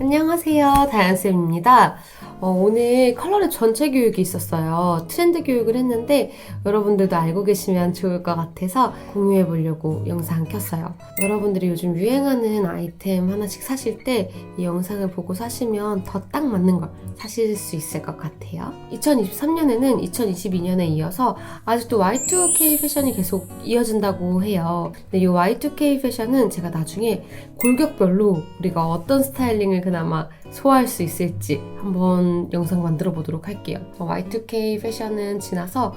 안녕하세요. 다현쌤입니다. 어, 오늘 컬러랩 전체 교육이 있었어요. 트렌드 교육을 했는데 여러분들도 알고 계시면 좋을 것 같아서 공유해 보려고 영상 켰어요. 여러분들이 요즘 유행하는 아이템 하나씩 사실 때 이 영상을 보고 사시면 더 딱 맞는 걸 사실 수 있을 것 같아요. 2023년에는 2022년에 이어서 아직도 Y2K 패션이 계속 이어진다고 해요. 근데 이 Y2K 패션은 제가 나중에 골격별로 우리가 어떤 스타일링을 그나마 소화할 수 있을지 한번 영상 만들어 보도록 할게요. 어, Y2K 패션은 지나서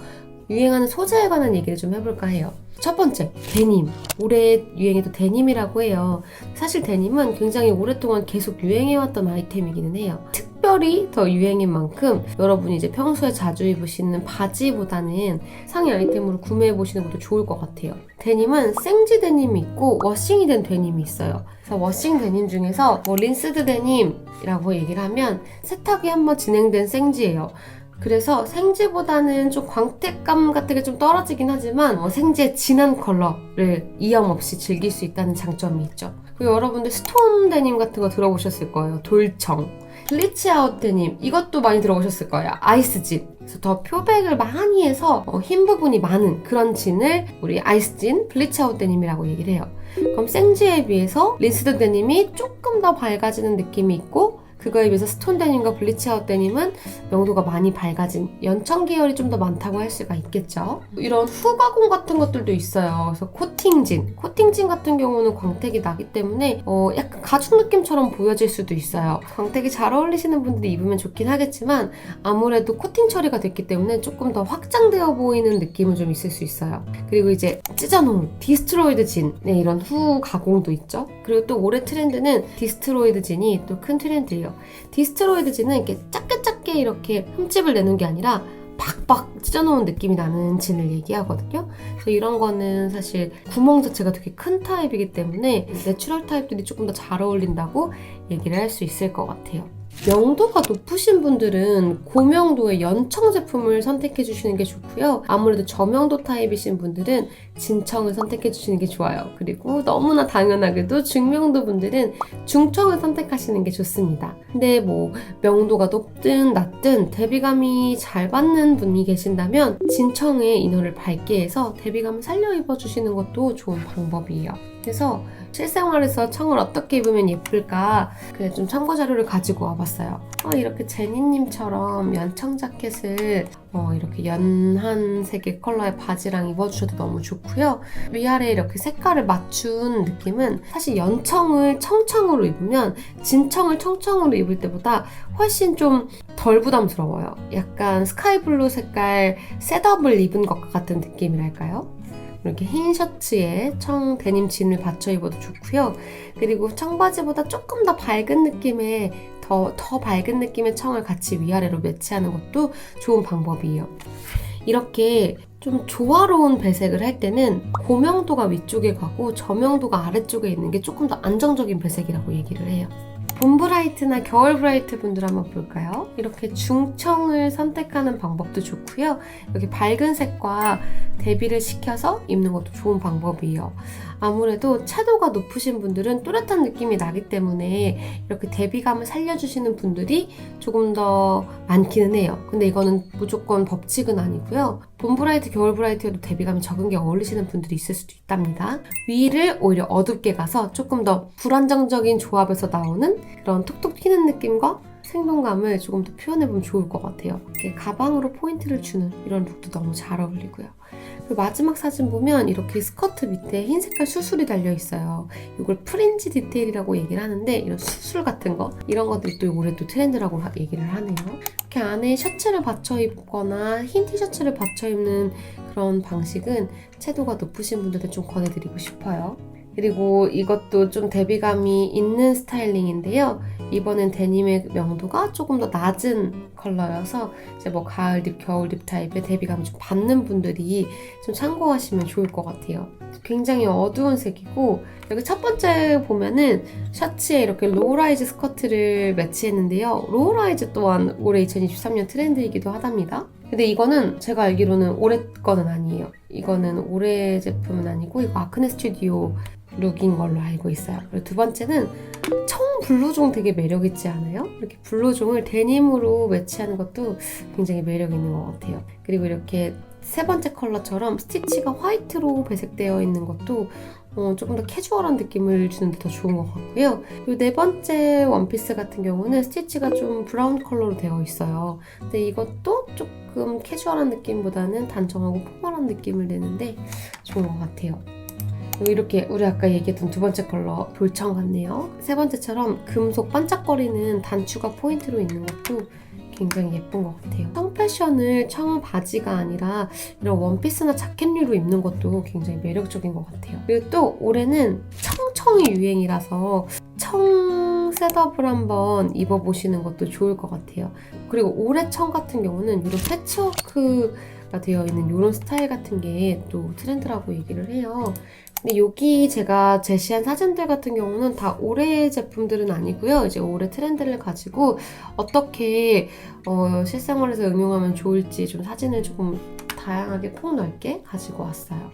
유행하는 소재에 관한 얘기를 좀 해볼까 해요. 첫 번째, 데님. 올해 유행했던 데님이라고 해요. 사실 데님은 굉장히 오랫동안 계속 유행해왔던 아이템이기는 해요. 특별히 더 유행인 만큼 여러분이 이제 평소에 자주 입으시는 바지보다는 상의 아이템으로 구매해 보시는 것도 좋을 것 같아요. 데님은 생지 데님이 있고 워싱이 된 데님이 있어요. 그래서 워싱 데님 중에서 뭐 린스드 데님이라고 얘기를 하면 세탁이 한번 진행된 생지예요. 그래서 생지보다는 좀 광택감 같은 게 좀 떨어지긴 하지만 어, 생지의 진한 컬러를 이염 없이 즐길 수 있다는 장점이 있죠. 그리고 여러분들 스톤 데님 같은 거 들어보셨을 거예요. 돌청. 데님 이것도 많이 들어보셨을 거예요. 아이스진. 그래서 더 표백을 많이 해서 어, 흰 부분이 많은 그런 진을 우리 아이스진 블리치 아웃 데님이라고 얘기를 해요. 그럼 생지에 비해서 린스드 데님이 조금 더 밝아지는 느낌이 있고 그거에 비해서 스톤 데님과 블리치 아웃 데님은 명도가 많이 밝아진 연청 계열이 좀 더 많다고 할 수가 있겠죠. 이런 후가공 같은 것들도 있어요. 그래서 코팅진, 코팅진 같은 경우는 광택이 나기 때문에 어, 약간 가죽 느낌처럼 보여질 수도 있어요. 광택이 잘 어울리시는 분들이 입으면 좋긴 하겠지만 아무래도 코팅 처리가 됐기 때문에 조금 더 확장되어 보이는 느낌은 좀 있을 수 있어요. 그리고 이제 찢어놓은 디스트로이드 진, 네, 이런 후 가공도 있죠. 그리고 또 올해 트렌드는 디스트로이드 진이 또 큰 트렌드예요. 디스트로이드 진은 이렇게 작게 작게 이렇게 흠집을 내는 게 아니라 팍팍 찢어놓은 느낌이 나는 진을 얘기하거든요. 그래서 이런 거는 사실 구멍 자체가 되게 큰 타입이기 때문에 내추럴 타입들이 조금 더 잘 어울린다고 얘기를 할 수 있을 것 같아요. 명도가 높으신 분들은 고명도의 연청 제품을 선택해 주시는 게 좋고요. 아무래도 저명도 타입이신 분들은 진청을 선택해 주시는 게 좋아요. 그리고 너무나 당연하게도 중명도 분들은 중청을 선택하시는 게 좋습니다. 근데 뭐 명도가 높든 낮든 대비감이 잘 받는 분이 계신다면 진청의 이너를 밝게 해서 대비감을 살려 입어 주시는 것도 좋은 방법이에요. 그래서 실생활에서 청을 어떻게 입으면 예쁠까 그래 좀 참고 자료를 가지고 와봤어요. 어, 이렇게 제니님처럼 연청 자켓을 어, 이렇게 연한 색의 컬러의 바지랑 입어주셔도 너무 좋고요. 위아래 이렇게 색깔을 맞춘 느낌은 사실 연청을 청청으로 입으면 진청을 청청으로 입을 때보다 훨씬 좀 덜 부담스러워요. 약간 스카이블루 색깔 셋업을 입은 것 같은 느낌이랄까요? 이렇게 흰 셔츠에 청 데님 진을 받쳐 입어도 좋고요. 그리고 청바지보다 조금 더 밝은 느낌의 더, 더 밝은 느낌의 청을 같이 위아래로 매치하는 것도 좋은 방법이에요. 이렇게 좀 조화로운 배색을 할 때는 고명도가 위쪽에 가고 저명도가 아래쪽에 있는 게 조금 더 안정적인 배색이라고 얘기를 해요. 봄 브라이트나 겨울 브라이트 분들 한번 볼까요? 이렇게 중청을 선택하는 방법도 좋고요. 여기 밝은 색과 대비를 시켜서 입는 것도 좋은 방법이에요. 아무래도 채도가 높으신 분들은 또렷한 느낌이 나기 때문에 이렇게 대비감을 살려주시는 분들이 조금 더 많기는 해요. 근데 이거는 무조건 법칙은 아니고요. 봄 브라이트, 겨울 브라이트에도 대비감이 적은 게 어울리시는 분들이 있을 수도 있답니다. 위를 오히려 어둡게 가서 조금 더 불안정적인 조합에서 나오는 그런 톡톡 튀는 느낌과 생동감을 조금 더 표현해보면 좋을 것 같아요. 이렇게 가방으로 포인트를 주는 이런 룩도 너무 잘 어울리고요. 그리고 마지막 사진 보면 이렇게 스커트 밑에 흰 색깔 수술이 달려 있어요. 이걸 프린지 디테일이라고 얘기를 하는데 이런 수술 같은 거 이런 것들이 또 올해 또 트렌드라고 하- 얘기를 하네요. 이렇게 안에 셔츠를 받쳐 입거나 흰 티셔츠를 받쳐 입는 그런 방식은 채도가 높으신 분들한테 좀 권해드리고 싶어요. 그리고 이것도 좀 대비감이 있는 스타일링인데요. 이번엔 데님의 명도가 조금 더 낮은 컬러여서 이제 뭐 가을 립, 겨울 립 타입의 대비감을 좀 받는 분들이 좀 참고하시면 좋을 것 같아요. 굉장히 어두운 색이고 여기 첫 번째 보면은 셔츠에 이렇게 로우라이즈 스커트를 매치했는데요. 로우라이즈 또한 올해 2023년 트렌드이기도 하답니다. 근데 이거는 제가 알기로는 올해 거는 아니에요. 이거는 올해 제품은 아니고 이거 아크네 스튜디오 룩인 걸로 알고 있어요. 그리고 두 번째는 블루종 되게 매력 있지 않아요? 이렇게 블루종을 데님으로 매치하는 것도 굉장히 매력 있는 것 같아요. 그리고 이렇게 세 번째 컬러처럼 스티치가 화이트로 배색되어 있는 것도 어, 조금 더 캐주얼한 느낌을 주는데 더 좋은 것 같고요. 이네 번째 원피스 같은 경우는 스티치가 좀 브라운 컬러로 되어 있어요. 근데 이것도 조금 캐주얼한 느낌보다는 단정하고 포멀한 느낌을 내는데 좋은 것 같아요. 이렇게 우리 아까 얘기했던 두 번째 컬러 돌청 같네요. 세 번째처럼 금속 반짝거리는 단추가 포인트로 있는 것도 굉장히 예쁜 것 같아요. 청 패션을 청 바지가 아니라 이런 원피스나 자켓류로 입는 것도 굉장히 매력적인 것 같아요. 그리고 또 올해는 청청이 유행이라서 청 셋업을 한번 입어보시는 것도 좋을 것 같아요. 그리고 올해 청 같은 경우는 이런 패치워크가 되어 있는 이런 스타일 같은 게 또 트렌드라고 얘기를 해요. 근데 여기 제가 제시한 사진들 같은 경우는 다 올해 제품들은 아니고요. 이제 올해 트렌드를 가지고 어떻게 어, 실생활에서 응용하면 좋을지 좀 사진을 조금 다양하게 폭넓게 가지고 왔어요.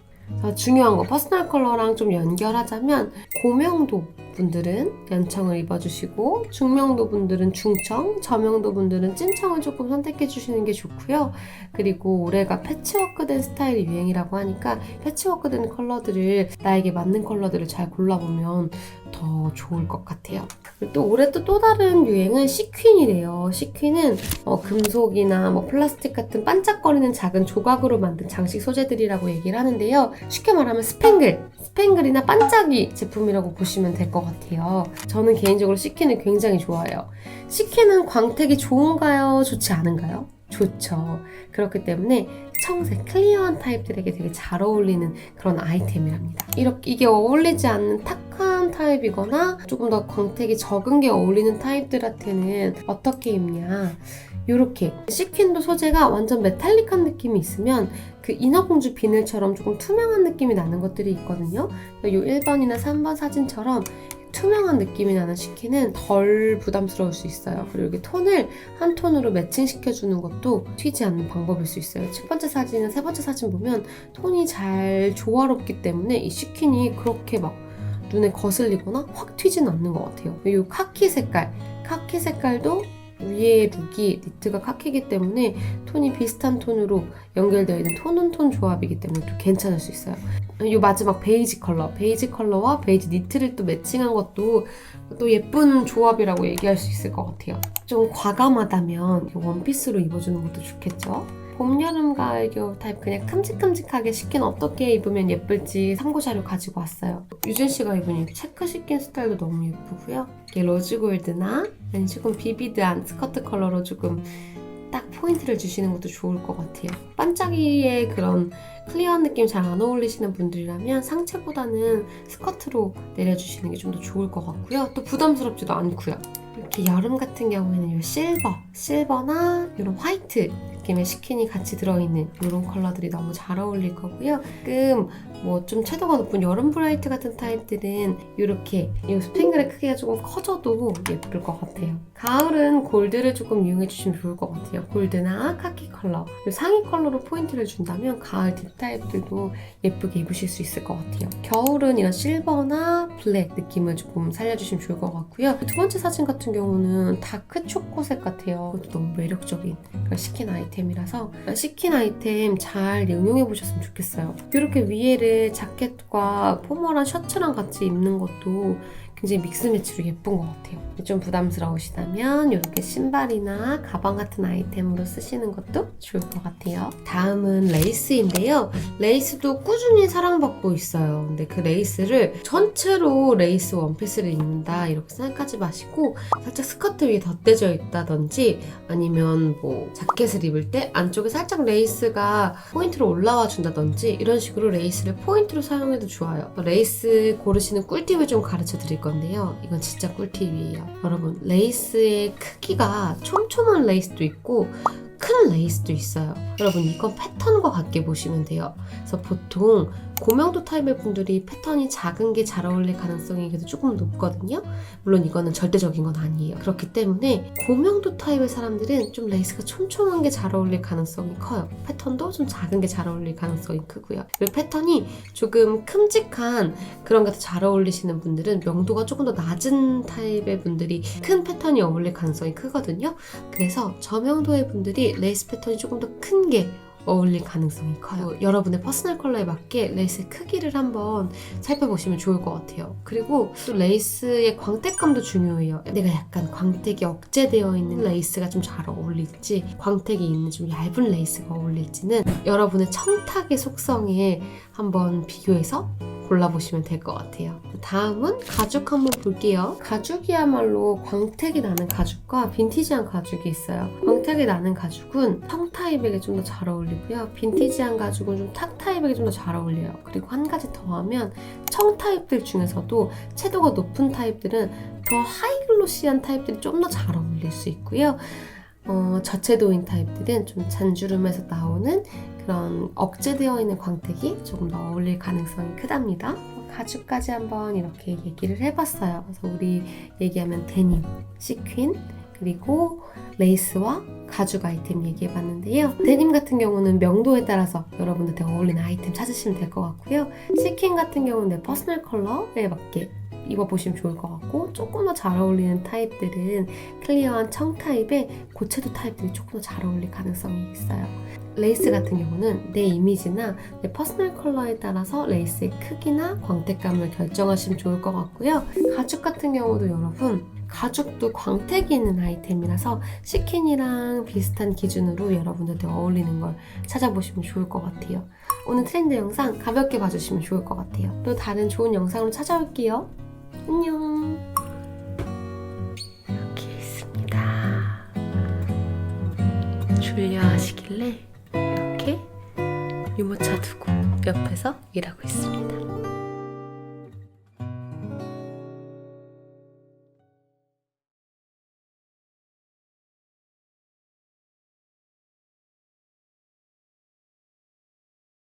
중요한 거 퍼스널 컬러랑 좀 연결하자면 고명도 분들은 연청을 입어주시고 중명도 분들은 중청, 저명도 분들은 찐청을 조금 선택해 주시는 게 좋고요. 그리고 올해가 패치워크된 스타일이 유행이라고 하니까 패치워크된 컬러들을 나에게 맞는 컬러들을 잘 골라보면 더 좋을 것 같아요. 또 올해 또 또 다른 유행은 시퀸이래요. 시퀸은 어, 금속이나 뭐 플라스틱 같은 반짝거리는 작은 조각으로 만든 장식 소재들이라고 얘기를 하는데요. 쉽게 말하면 스팽글, 스팽글이나 반짝이 제품이라고 보시면 될 것 같아요. 저는 개인적으로 시퀸을 굉장히 좋아해요. 시퀸은 광택이 좋은가요? 좋지 않은가요? 좋죠. 그렇기 때문에 청색, 클리어한 타입들에게 되게 잘 어울리는 그런 아이템이랍니다. 이렇게 이게 어울리지 않는 탁한 타입이거나 조금 더 광택이 적은 게 어울리는 타입들한테는 어떻게 입냐? 이렇게 시퀸도 소재가 완전 메탈릭한 느낌이 있으면 그 인어공주 비늘처럼 조금 투명한 느낌이 나는 것들이 있거든요. 이 1번이나 3번 사진처럼 투명한 느낌이 나는 시키는 덜 부담스러울 수 있어요. 그리고 이렇게 톤을 한 톤으로 매칭시켜주는 것도 튀지 않는 방법일 수 있어요. 첫 번째 사진은 세 번째 사진 보면 톤이 잘 조화롭기 때문에 이 시킨이 그렇게 막 눈에 거슬리거나 확 튀진 않는 것 같아요. 이 카키 색깔, 카키 색깔도 위에 룩이 니트가 카키이기 때문에 톤이 비슷한 톤으로 연결되어 있는 톤온톤 조합이기 때문에 또 괜찮을 수 있어요. 이 마지막 베이지 컬러, 베이지 컬러와 베이지 니트를 또 매칭한 것도 또 예쁜 조합이라고 얘기할 수 있을 것 같아요. 좀 과감하다면 이 원피스로 입어주는 것도 좋겠죠? 봄, 여름, 가을, 겨울 타입 그냥 큼직큼직하게 시킨 어떻게 입으면 예쁠지 참고 자료 가지고 왔어요. 유진 씨가 입은 이 체크 시킨 스타일도 너무 예쁘고요. 이게 로즈 골드나 아니 조금 비비드한 스커트 컬러로 조금 딱 포인트를 주시는 것도 좋을 것 같아요. 반짝이의 그런 클리어한 느낌 잘 안 어울리시는 분들이라면 상체보다는 스커트로 내려주시는 게 좀 더 좋을 것 같고요. 또 부담스럽지도 않고요. 이렇게 여름 같은 경우에는 이 실버, 실버나 이런 화이트 느낌의 스킨이 같이 들어있는 이런 컬러들이 너무 잘 어울릴 거고요. 조금 뭐좀 채도가 높은 여름 브라이트 같은 타입들은 이렇게 이 스팽글의 크기가 조금 커져도 예쁠 것 같아요. 가을은 골드를 조금 이용해 주시면 좋을 것 같아요. 골드나 카키 컬러 상의 컬러로 포인트를 준다면 가을 딥 타입들도 예쁘게 입으실 수 있을 것 같아요. 겨울은 이런 실버나 블랙 느낌을 조금 살려주시면 좋을 것 같고요. 두 번째 사진 같은 경우는 다크 초코색 같아요. 그것도 너무 매력적인 그런 시킨 아이템 이라서 시킨 아이템 잘 응용해 보셨으면 좋겠어요. 이렇게 위에를 자켓과 포멀한 셔츠랑 같이 입는 것도 굉장히 믹스 매치로 예쁜 것 같아요. 좀 부담스러우시다면 이렇게 신발이나 가방 같은 아이템으로 쓰시는 것도 좋을 것 같아요. 다음은 레이스인데요. 레이스도 꾸준히 사랑받고 있어요. 근데 그 레이스를 전체로 레이스 원피스를 입는다 이렇게 생각하지 마시고 살짝 스커트 위에 덧대져 있다든지 아니면 뭐 자켓을 입을 때 안쪽에 살짝 레이스가 포인트로 올라와 준다든지 이런 식으로 레이스를 포인트로 사용해도 좋아요. 레이스 고르시는 꿀팁을 좀 가르쳐 드릴 건데 요. 이건 진짜 꿀팁이에요. 여러분 레이스의 크기가 촘촘한 레이스도 있고 큰 레이스도 있어요. 여러분 이건 패턴과 같게 보시면 돼요. 그래서 보통 고명도 타입의 분들이 패턴이 작은 게 잘 어울릴 가능성이 그래도 조금 높거든요. 물론 이거는 절대적인 건 아니에요. 그렇기 때문에 고명도 타입의 사람들은 좀 레이스가 촘촘한 게 잘 어울릴 가능성이 커요. 패턴도 좀 작은 게 잘 어울릴 가능성이 크고요. 그리고 패턴이 조금 큼직한 그런 게더잘 어울리시는 분들은 명도가 조금 더 낮은 타입의 분들이 큰 패턴이 어울릴 가능성이 크거든요. 그래서 저명도의 분들이 레이스 패턴이 조금 더 큰 게 어울릴 가능성이 커요. 여러분의 퍼스널 컬러에 맞게 레이스의 크기를 한번 살펴보시면 좋을 것 같아요. 그리고 또 레이스의 광택감도 중요해요. 내가 약간 광택이 억제되어 있는 레이스가 좀 잘 어울릴지, 광택이 있는 좀 얇은 레이스가 어울릴지는 여러분의 청탁의 속성에 한번 비교해서 골라보시면 될 것 같아요. 다음은 가죽 한번 볼게요. 가죽이야말로 광택이 나는 가죽과 빈티지한 가죽이 있어요. 광택이 나는 가죽은 청 타입에게 좀 더 잘 어울리고요. 빈티지한 가죽은 좀탁 타입에게 좀 더 잘 어울려요. 그리고 한 가지 더 하면 청 타입들 중에서도 채도가 높은 타입들은 더 하이글로시한 타입들이 좀 더 잘 어울릴 수 있고요. 어, 저채도인 타입들은 좀 잔주름에서 나오는 그런 억제되어 있는 광택이 조금 더 어울릴 가능성이 크답니다. 가죽까지 한번 이렇게 얘기를 해봤어요. 그래서 우리 얘기하면 데님, 시퀸, 그리고 레이스와 가죽 아이템 얘기해봤는데요. 데님 같은 경우는 명도에 따라서 여러분들한테 어울리는 아이템 찾으시면 될 것 같고요. 시퀸 같은 경우는 내 퍼스널 컬러에 맞게 입어보시면 좋을 것 같고 조금 더 잘 어울리는 타입들은 클리어한 청 타입의 고채도 타입들이 조금 더 잘 어울릴 가능성이 있어요. 레이스 같은 경우는 내 이미지나 내 퍼스널 컬러에 따라서 레이스의 크기나 광택감을 결정하시면 좋을 것 같고요. 가죽 같은 경우도 여러분 가죽도 광택이 있는 아이템이라서 시킨이랑 비슷한 기준으로 여러분들한테 어울리는 걸 찾아보시면 좋을 것 같아요. 오늘 트렌드 영상 가볍게 봐주시면 좋을 것 같아요. 또 다른 좋은 영상으로 찾아올게요. 안녕. 이렇게 있습니다. 줄려 하시길래 이렇게 유모차 두고 옆에서 일하고 있습니다.